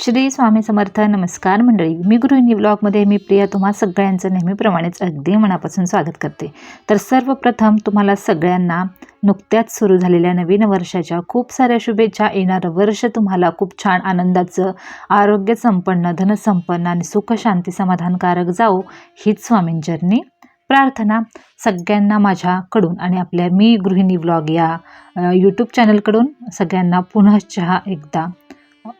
श्री स्वामी समर्थ नमस्कार मंडळी. मी गृहिणी ब्लॉगमध्ये मी प्रिया तुम्हा सगळ्यांचं नेहमीप्रमाणेच अगदी मनापासून स्वागत करते. तर सर्वप्रथम तुम्हाला सगळ्यांना नुकत्याच सुरू झालेल्या नवीन वर्षाच्या खूप साऱ्या शुभेच्छा. येणारं वर्ष तुम्हाला खूप छान आनंदाचं आरोग्य संपन्न धनसंपन्न आणि सुख शांती समाधानकारक जाओ हीच स्वामींचरणी प्रार्थना सगळ्यांना माझ्याकडून आणि आपल्या मी गृहिणी ब्लॉग या यूट्यूब चॅनलकडून सगळ्यांना पुनश्च एकदा.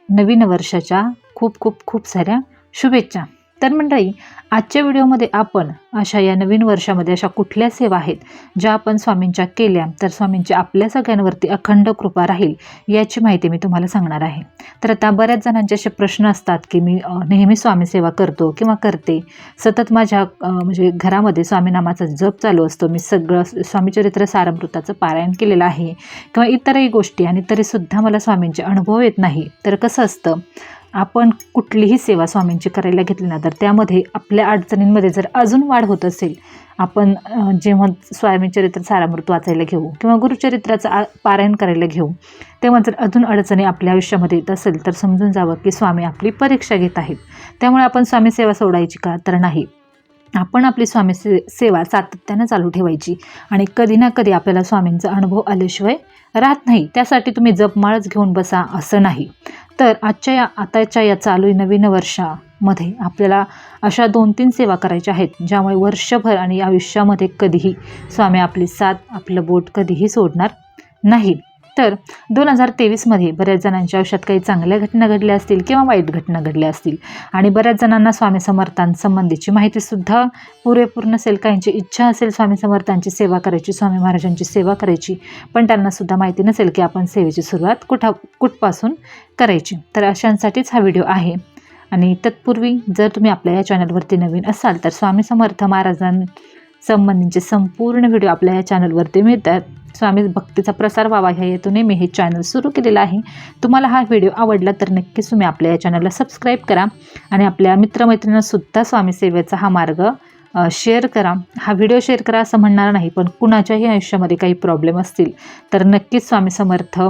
नवीन वर्षाच्या खूप खूप खूप साऱ्या शुभेच्छा. तर मंडळी आजच्या व्हिडिओमध्ये आपण अशा या नवीन वर्षामध्ये अशा कुठल्या सेवा आहेत ज्या आपण स्वामींच्या केल्या तर स्वामींची आपल्या सगळ्यांवरती अखंड कृपा राहील याची माहिती मी तुम्हाला सांगणार आहे. तर आता बऱ्याच जणांचे असे प्रश्न असतात की मी नेहमी स्वामी सेवा करतो किंवा करते. सतत माझ्या म्हणजे घरामध्ये स्वामीनामाचा जप चालू असतो. मी सगळं स्वामीचरित्र सारमृताचं पारायण केलेलं आहे. किंवा इतरही गोष्टी आणि तरीसुद्धा मला स्वामींचे अनुभव येत नाही. तर कसं असतं? आपण कुठलीही सेवा स्वामींची करायला घेतली ना तर त्यामध्ये आपल्या अडचणींमध्ये जर अजून वाढ होत असेल आपण जेव्हा स्वामीचरित्र सारामृत वाचायला घेऊ किंवा गुरुचरित्राचं आ पारायण करायला घेऊ तेव्हा जर अजून अडचणी आपल्या आयुष्यामध्ये येत असेल तर समजून जावं की स्वामी आपली परीक्षा घेत आहेत. त्यामुळे आपण स्वामी सेवा सोडायची का? तर नाही. आपण आपली स्वामी से सेवा सातत्यानं चालू ठेवायची आणि कधी ना कधी आपल्याला स्वामींचा अनुभव आल्याशिवाय राहत नाही. त्यासाठी तुम्ही जपमाळच घेऊन बसा असं नाही. तर आजच्या या आताच्या या चालू नवीन वर्षामध्ये आपल्याला अशा दोन तीन सेवा करायच्या आहेत ज्यामुळे वर्षभर आणि आयुष्यामध्ये कधीही स्वामी आपली साथ आपलं बोट कधीही सोडणार नाही. तर दोन हजार तेवीसमध्ये बऱ्याच जणांच्या आयुष्यात काही चांगल्या घटना घडल्या असतील किंवा वाईट घटना घडल्या असतील. आणि बऱ्याच जणांना स्वामी समर्थांसंबंधीची माहितीसुद्धा पुरेपूर नसेल काहींची इच्छा असेल स्वामी समर्थांची सेवा करायची स्वामी महाराजांची सेवा करायची पण त्यांनासुद्धा माहिती नसेल की आपण सेवेची सुरुवात कुठा कुठपासून करायची. तर अशांसाठीच हा व्हिडिओ आहे. आणि तत्पूर्वी जर तुम्ही आपल्या या चॅनलवरती नवीन असाल तर स्वामी समर्थ महाराजांसंबंधींचे संपूर्ण व्हिडिओ आपल्या या चॅनलवरती मिळतात. स्वामी भक्तीचा प्रसार व्हावा ह्या हेतूने मी हे चॅनल सुरू केलेलं आहे. तुम्हाला हा व्हिडिओ आवडला तर नक्कीच तुम्ही आपल्या या चॅनलला सबस्क्राईब करा आणि आपल्या मित्रमैत्रिणींसुद्धा स्वामी सेवेचा हा मार्ग शेअर करा. हा व्हिडिओ शेअर करा असं म्हणणार नाही पण कुणाच्याही आयुष्यामध्ये काही प्रॉब्लेम असतील तर नक्कीच स्वामी समर्थ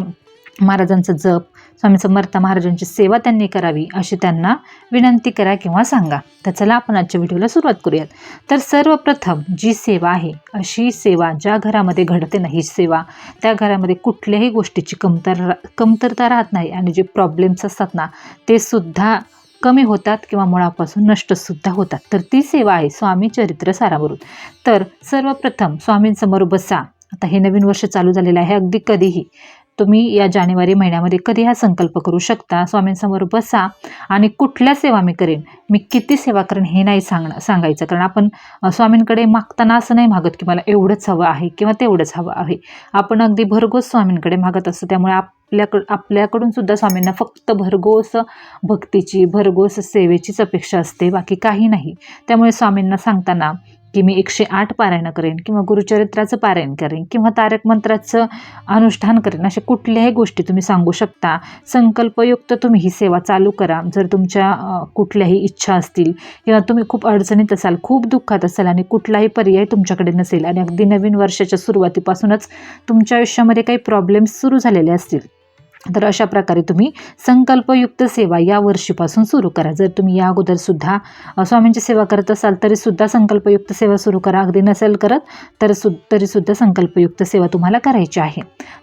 महाराजांचं जप स्वामी समर्थ महाराजांची सेवा त्यांनी करावी अशी त्यांना विनंती करा किंवा सांगा. तर चला आपण आजच्या व्हिडिओला सुरुवात करूयात. तर सर्वप्रथम जी सेवा आहे अशी सेवा ज्या घरामध्ये घडते ना ही सेवा त्या घरामध्ये कुठल्याही गोष्टीची कमतर कमतरता राहत नाही आणि जे प्रॉब्लेम्स असतात ना ते सुद्धा कमी होतात किंवा मुळापासून नष्टसुद्धा होतात. तर ती सेवा आहे स्वामी चरित्र सारावरून तर सर्वप्रथम स्वामींसमोर बसा. आता हे नवीन वर्ष चालू झालेलं आहे अगदी कधीही. तुम्ही या जानेवारी महिन्यामध्ये कधी हा संकल्प करू शकता? स्वामींसमोर बसा आणि कुठल्या सेवा मी करेन? मी किती सेवा करेन हे नाही सांग सांगायचं. कारण आपण स्वामींकडे मागताना असं नाही मागत की मला एवढंच हवं आहे किंवा तेवढंच हवं आहे. आपण अगदी भरघोस स्वामींकडे मागत असतो. त्यामुळे आपल्याकड आपल्याकडून सुद्धा स्वामींना फक्त भरघोस भक्तीची भरघोस सेवेचीच अपेक्षा असते. बाकी काही नाही. त्यामुळे स्वामींना सांगताना की मी एकशे आठ पारायणं करेन किंवा गुरुचरित्राचं पारायण करेन किंवा तारक मंत्राचं अनुष्ठान करेन अशा कुठल्याही गोष्टी तुम्ही सांगू शकता. संकल्पयुक्त तुम्ही ही सेवा चालू करा. जर तुमच्या कुठल्याही इच्छा असतील किंवा तुम्ही खूप अडचणीत असाल खूप दुःखात असाल आणि कुठलाही पर्याय तुमच्याकडे नसेल आणि अगदी नवीन वर्षाच्या सुरुवातीपासूनच तुमच्या आयुष्यामध्ये काही प्रॉब्लेम्स सुरू झालेले असतील तर अशा प्रकारे तुम्ही संकल्पयुक्त सेवा या वर्षीपासून सुरू करा. जर तुम्ही या अगोदरसुद्धा स्वामींची सेवा करत असाल तरीसुद्धा संकल्पयुक्त सेवा सुरू करा. अगदी नसेल करत तर सु तरीसुद्धा संकल्पयुक्त सेवा तुम्हाला करायची आहे.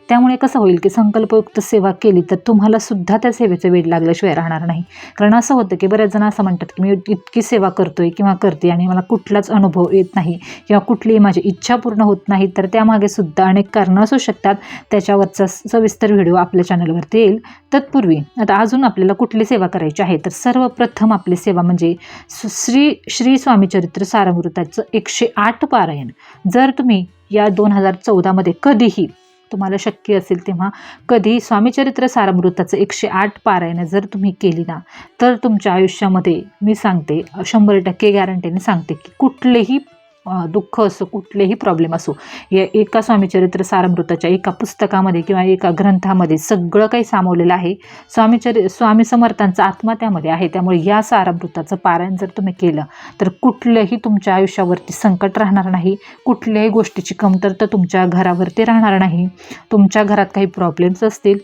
त्यामुळे कसं होईल की संकल्पयुक्त सेवा केली तर तुम्हाला सुद्धा त्या सेवेचं वेळ लागल्याशिवाय राहणार नाही. कारण असं होतं की बऱ्याच जण असं म्हणतात की मी इतकी सेवा करतोय किंवा करते आणि मला कुठलाच अनुभव येत नाही किंवा कुठलीही माझी इच्छा पूर्ण होत नाही तर त्यामागे सुद्धा अनेक कारणं असू शकतात. त्याच्यावरचा सविस्तर व्हिडिओ आपल्या चॅनलवरती येईल. तत्पूर्वी आता अजून आपल्याला कुठली सेवा करायची आहे? तर सर्वप्रथम आपली सेवा म्हणजे श्री श्री स्वामीचरित्र सारामृताचं एकशे आठ पारायण. जर तुम्ही या दोन हजार चौदामध्ये कधीही तुम्हाला शक्य असेल तेव्हा कधी स्वामीचरित्र सारामृताचं एकशे आठ पारायणं जर तुम्ही केली ना तर तुमच्या आयुष्यामध्ये मी सांगते शंभर टक्के गॅरंटीने सांगते की कुठलेही दुःख असो कुठलेही प्रॉब्लेम असो या एका स्वामीचरित्र सारमृताच्या एका पुस्तकामध्ये किंवा एका ग्रंथामध्ये सगळं काही सामावलेलं आहे. स्वामीचरि स्वामी समर्थांचा आत्मा त्यामध्ये आहे. त्यामुळे या सारामृताचं पारायण जर तुम्ही केलं तर कुठलंही तुमच्या आयुष्यावरती संकट राहणार नाही. कुठल्याही गोष्टीची कमतरता तुमच्या घरावरती राहणार नाही. तुमच्या घरात काही प्रॉब्लेम्स असतील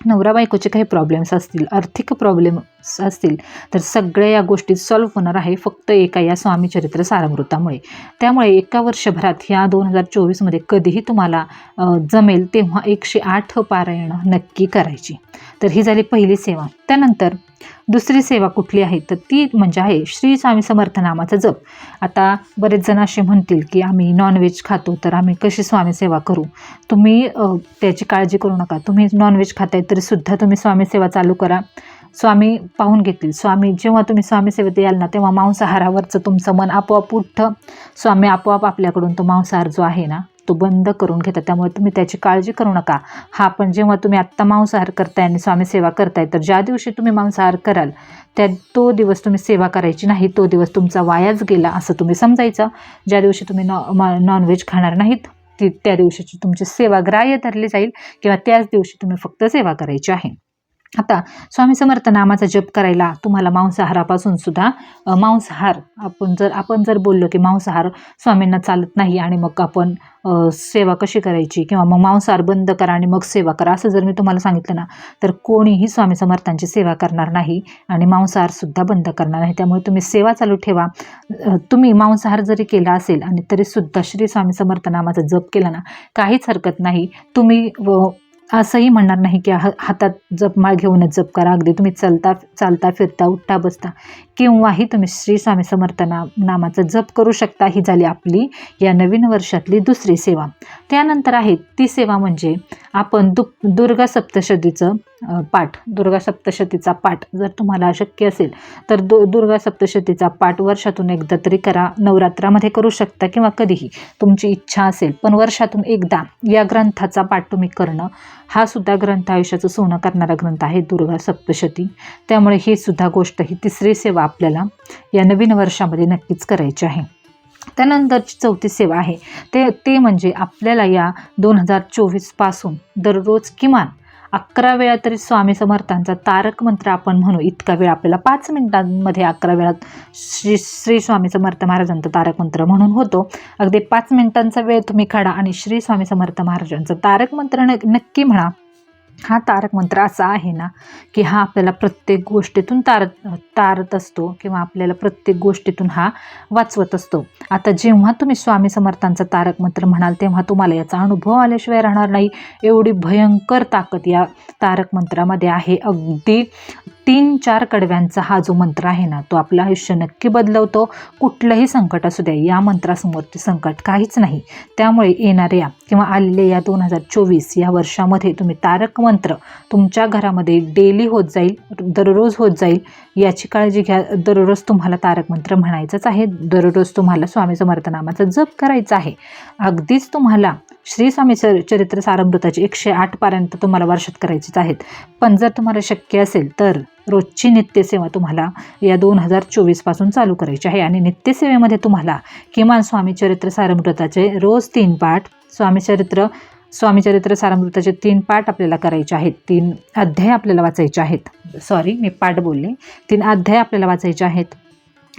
नवरा बायकोचे काही प्रॉब्लेम्स असतील आर्थिक प्रॉब्लेम असतील तर सगळ्या या गोष्टी सॉल्व्ह होणार आहे फक्त एका या स्वामी चरित्र सारामृतामुळे. त्यामुळे एका वर्षभरात ह्या दोन हजार चोवीसमध्ये कधीही तुम्हाला जमेल तेव्हा एकशे आठ पारायणं नक्की करायची. तर ही झाली पहिली सेवा. त्यानंतर दुसरी सेवा कुठली आहे? तर ती म्हणजे आहे श्री स्वामी समर्थ नामाचा जप. आता बरेच जण असे म्हणतील की आम्ही नॉनव्हेज खातो तर आम्ही कशी स्वामी सेवा करू? तुम्ही त्याची काळजी करू नका. तुम्ही नॉनव्हेज खाताय तरीसुद्धा तुम्ही स्वामी सेवा चालू करा. स्वामी पाहून घेतील. स्वामी जेव्हा तुम्ही स्वामी सेवेत याल ना तेव्हा मांसाहारावरचं तुमचं मन आपोआप उठतं. स्वामी आपोआप आपल्याकडून तो मांसाहार जो आहे ना तो बंद करून घेतात. त्यामुळे तुम्ही त्याची काळजी करू नका. हा पण जेव्हा तुम्ही आत्ता मांसाहार करताय आणि स्वामी सेवा करताय तर ज्या दिवशी तुम्ही मांसाहार कराल त्या तो दिवस तुम्ही सेवा करायची नाही. तो दिवस तुमचा वायाच गेला असं तुम्ही समजायचं. ज्या दिवशी तुम्ही नॉ मा- नॉनव्हेज खाणार नाहीत ती त्या दिवशीची तुमची सेवा ग्राह्य धरली जाईल किंवा त्याच दिवशी तुम्ही फक्त सेवा करायची आहे. आता स्वामी समर्थ नामाचा जप करायला तुम्हाला मांसाहारापासून सुद्धा मांसाहार आपण जर आपण जर बोललो की मांसाहार स्वामींना चालत नाही आणि मग आपण सेवा कशी करायची किंवा मग मांसाहार बंद करा आणि मग सेवा करा असं जर मी तुम्हाला सांगितलं ना तर कोणीही स्वामी समर्थांची सेवा करणार नाही आणि मांसाहारसुद्धा बंद करणार नाही. त्यामुळे तुम्ही सेवा चालू ठेवा. तुम्ही मांसाहार जरी केला असेल आणि तरीसुद्धा श्री स्वामी समर्थ नामाचा जप केला ना काहीच हरकत नाही. तुम्ही व असंही म्हणणार नाही की ह हातात जपमाळ घेऊनच जप करा. अगदी तुम्ही चलता चालता फिरता उठता बसता. किंवाही तुम्ही श्री स्वामी समर्थ ना नामाचा जप करू शकता. ही झाली आपली या नवीन वर्षातली दुसरी सेवा. त्यानंतर आहे ती सेवा म्हणजे आपण दु दुर्गा सप्तशतीचं पाठ. दुर्गा सप्तशतीचा पाठ जर तुम्हाला शक्य असेल तर दु दुर्गा सप्तशतीचा पाठ वर्षातून एकदा तरी करा. नवरात्रामध्ये करू शकता किंवा कधीही तुमची इच्छा असेल पण वर्षातून एकदा या ग्रंथाचा पाठ तुम्ही करणं हा सुद्धा ग्रंथ आयुष्याचं सोनं करणारा ग्रंथ आहे दुर्गा सप्तशती. त्यामुळे ही सुद्धा गोष्ट ही तिसरी सेवा आपल्याला या नवीन वर्षामध्ये नक्कीच करायची आहे. त्यानंतरची चौथी सेवा आहे ते ते म्हणजे आपल्याला या दोन हजार चोवीसपासून दररोज किमान अकरा वेळा तरी स्वामी समर्थांचा तारक मंत्र आपण म्हणू. इतका वेळ आपल्याला पाच मिनिटांमध्ये अकरा वेळा श्री श्री स्वामी समर्थ महाराजांचा तारक मंत्र म्हणून होतो. अगदी पाच मिनिटांचा वेळ तुम्ही काढा आणि श्री स्वामी समर्थ महाराजांचं तारक मंत्र न नक्की म्हणा. हा तारक मंत्र असा आहे ना की हा आपल्याला प्रत्येक गोष्टीतून तार तारत असतो किंवा आपल्याला प्रत्येक गोष्टीतून हा वाचवत असतो. आता जेव्हा तुम्ही स्वामी समर्थांचा तारक मंत्र म्हणाल तेव्हा तुम्हाला याचा अनुभव आल्याशिवाय राहणार नाही. एवढी भयंकर ताकद या तारक मंत्रामध्ये आहे. अगदी तीन चार कडव्यांचा हा जो मंत्र आहे ना तो आपलं आयुष्य नक्की बदलवतो. कुठलंही संकट असू द्या या मंत्रासमोरचे संकट काहीच नाही. त्यामुळे येणाऱ्या किंवा आलेल्या या दोन हजार चोवीस या वर्षामध्ये तुम्ही तारक मंत्र तुमच्या घरामध्ये डेली होत जाईल दररोज होत जाईल याची काळजी घ्या. दररोज तुम्हाला तारक मंत्र म्हणायचंच आहे. दररोज तुम्हाला स्वामी समर्थ नामाचा जप करायचा आहे. अगदीच तुम्हाला श्री स्वामी चर चरित्र सारमृताची एकशे आठपर्यंत तुम्हाला वर्षात करायचीच आहेत. पण जर तुम्हाला शक्य असेल तर रोजची नित्यसेवा तुम्हाला या दोन हजार चोवीसपासून चालू करायची आहे. आणि नित्यसेवेमध्ये तुम्हाला किमान स्वामी चरित्र रोज तीन पाठ स्वामी चरित्र स्वामी चरित्र सारामृताचे तीन पाठ आपल्याला करायचे आहेत. तीन अध्याय आपल्याला वाचायचे आहेत. सॉरी मी पाठ बोलले. तीन अध्याय आपल्याला वाचायचे आहेत.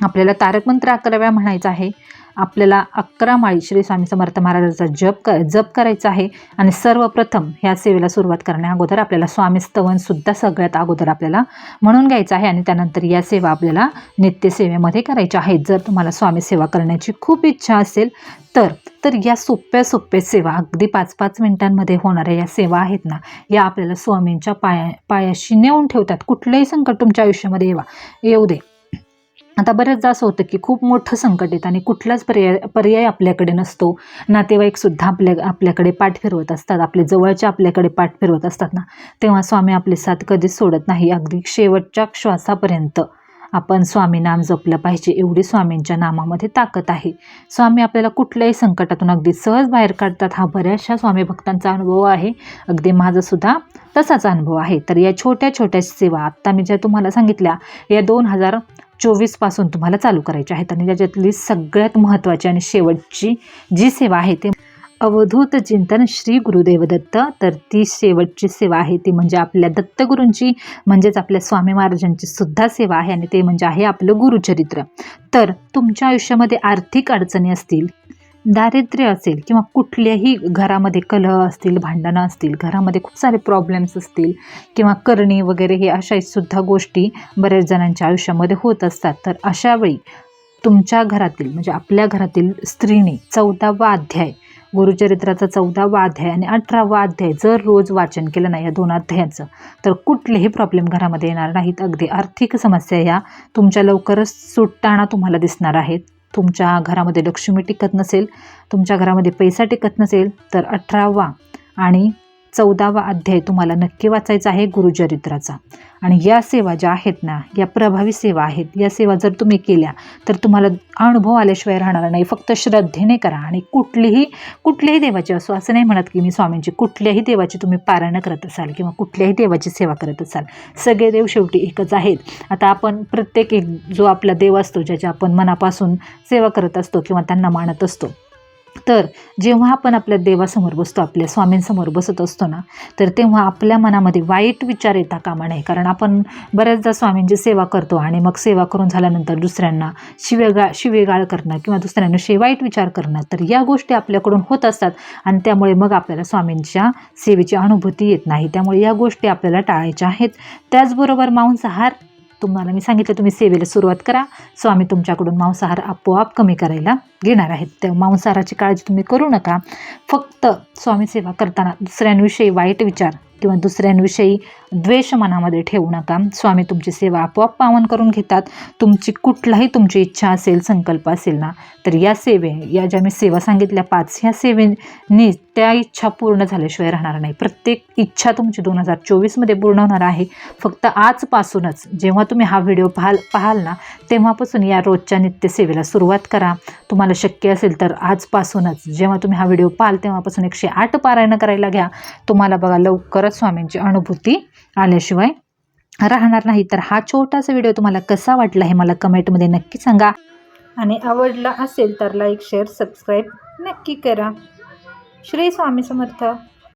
आपल्याला तारकमंत्र अकरा वेळा म्हणायचं आहे. आपल्याला अकरा माळी श्री स्वामी समर्थ महाराजाचा जप क जप करायचा आहे. आणि सर्वप्रथम ह्या सेवेला सुरुवात करण्या अगोदर आपल्याला स्वामी स्तवनसुद्धा सगळ्यात अगोदर आपल्याला म्हणून घ्यायचं आहे. आणि त्यानंतर या सेवा आपल्याला नित्यसेवेमध्ये करायच्या आहेत. जर तुम्हाला स्वामी सेवा करण्याची खूप इच्छा असेल तर तर या सोप्या सोप्या सेवा अगदी पाच पाच मिनिटांमध्ये होणाऱ्या या सेवा आहेत ना या आपल्याला स्वामींच्या पाया पायाशी नेऊन ठेवतात. कुठलंही संकट तुमच्या आयुष्यामध्ये येवा. येऊ दे. आता बऱ्याचदा असं होतं की खूप मोठं संकट येतं आणि कुठलाच पर्याय पर्याय आपल्याकडे नसतो. नातेवाईकसुद्धा आपल्या आपल्याकडे पाठ फिरवत असतात. आपले जवळचे आपल्याकडे पाठ फिरवत असतात ना. तेव्हा स्वामी आपले साथ कधीच सोडत नाही. अगदी शेवटच्या श्वासापर्यंत आपण स्वामी नाम जपलं पाहिजे. एवढी स्वामींच्या नामामध्ये ताकद आहे. स्वामी आपल्याला कुठल्याही संकटातून अगदी सहज बाहेर काढतात. हा बऱ्याचशा स्वामी भक्तांचा अनुभव आहे. अगदी माझासुद्धा तसाच अनुभव आहे. तर या छोट्या छोट्या सेवा आत्ता मी ज्या तुम्हाला सांगितल्या या दोन हजार चोवीसपासून तुम्हाला चालू करायची आहेत आणि त्याच्यातली सगळ्यात महत्त्वाची आणि शेवटची जी सेवा आहे ते अवधूत चिंतन श्री गुरुदेव दत्त. तर ती शेवटची सेवा आहे ती म्हणजे आपल्या दत्तगुरूंची म्हणजेच आपल्या स्वामी महाराजांची सुद्धा सेवा आहे आणि ते म्हणजे आहे आपलं गुरुचरित्र. तर तुमच्या आयुष्यामध्ये आर्थिक अडचणी असतील दारिद्र्य असेल किंवा कुठल्याही घरामध्ये कलह असतील भांडणं असतील घरामध्ये खूप सारे प्रॉब्लेम्स असतील किंवा करणे वगैरे हे अशा सुद्धा गोष्टी बऱ्याच जणांच्या आयुष्यामध्ये होत असतात. तर अशावेळी तुमच्या घरातील म्हणजे आपल्या घरातील स्त्रीने चौदावा अध्याय गुरुचरित्राचा चौदावा अध्याय आणि अठरावा अध्याय जर रोज वाचन केलं नाही या दोन अध्यायाचं तर कुठलेही प्रॉब्लेम घरामध्ये येणार नाहीत. अगदी आर्थिक समस्या या तुमच्या लवकरच सुटताना तुम्हाला दिसणार आहेत. तुमच्या घरामध्ये लक्ष्मी टिकत नसेल तुमच्या घरामध्ये पैसा टिकत नसेल तर अठरावा आणि चौदावा अध्याय तुम्हाला नक्की वाचायचा आहे गुरुचरित्राचा. आणि या सेवा ज्या आहेत ना या प्रभावी सेवा आहेत. या सेवा जर तुम्ही केल्या तर तुम्हाला अनुभव आल्याशिवाय राहणार नाही. फक्त श्रद्धेने करा आणि कुठलीही कुठल्याही देवाची असो असं नाही म्हणत की मी स्वामींची कुठल्याही देवाची तुम्ही पारायणं करत असाल किंवा कुठल्याही देवाची सेवा करत असाल. सगळे देव शेवटी एकच आहेत. आता आपण प्रत्येक एक जो आपला देव असतो ज्याच्या आपण मनापासून सेवा करत असतो किंवा त्यांना मानत असतो तर जेव्हा आपण आपल्या देवासमोर बसतो आपल्या स्वामींसमोर बसत असतो ना तर तेव्हा आपल्या मनामध्ये वाईट विचार येता कामा नये. कारण आपण बऱ्याचदा स्वामींची सेवा करतो आणि मग सेवा करून झाल्यानंतर दुसऱ्यांना शिवेगाळ शिवेगाळ करणं किंवा दुसऱ्यांविषयी वाईट विचार करणं तर या गोष्टी आपल्याकडून होत असतात आणि त्यामुळे मग आपल्याला स्वामींच्या सेवेची अनुभूती येत नाही. त्यामुळे या गोष्टी आपल्याला टाळायच्या आहेत. त्याचबरोबर मांसाहार तुम्हाला मी सांगितलं तुम्ही सेवेला सुरुवात करा. स्वामी तुमच्याकडून मांसाहार आपोआप कमी करायला घेणार आहेत. त्या मांसाहाराची काळजी तुम्ही करू नका. फक्त स्वामी सेवा करताना दुसऱ्यांविषयी वाईट विचार किंवा दुसऱ्यांविषयी द्वेष मनामध्ये ठेवू नका. स्वामी तुमची सेवा आपोआप पावन करून घेतात. तुमची कुठलाही तुमची इच्छा असेल संकल्प असेल ना तर या सेवे या ज्या मी सेवा सांगितल्या पाच ह्या सेवेने त्या इच्छा पूर्ण झाल्याशिवाय राहणार नाही. प्रत्येक इच्छा तुमची दोन हजार चोवीसमध्ये पूर्ण होणार आहे. फक्त आजपासूनच जेव्हा तुम्ही हा व्हिडिओ पाहाल पाहाल ना तेव्हापासून या रोजच्या नित्यसेवेला सुरुवात करा. तुम्हाला शक्य असेल तर आजपासूनच जेव्हा तुम्ही हा व्हिडिओ पाहाल तेव्हापासून एकशे आठ पारायणं करायला घ्या. तुम्हाला बघा लवकर लवकरच स्वामींची अनुभूती आल्याशिवाय राहणार नाही. तर हा छोटासा व्हिडिओ तुम्हाला कसा वाटला हे मला कमेंटमध्ये नक्की सांगा. आणि आवडला असेल तर लाईक शेअर सबस्क्राईब नक्की करा. श्री स्वामी समर्थ.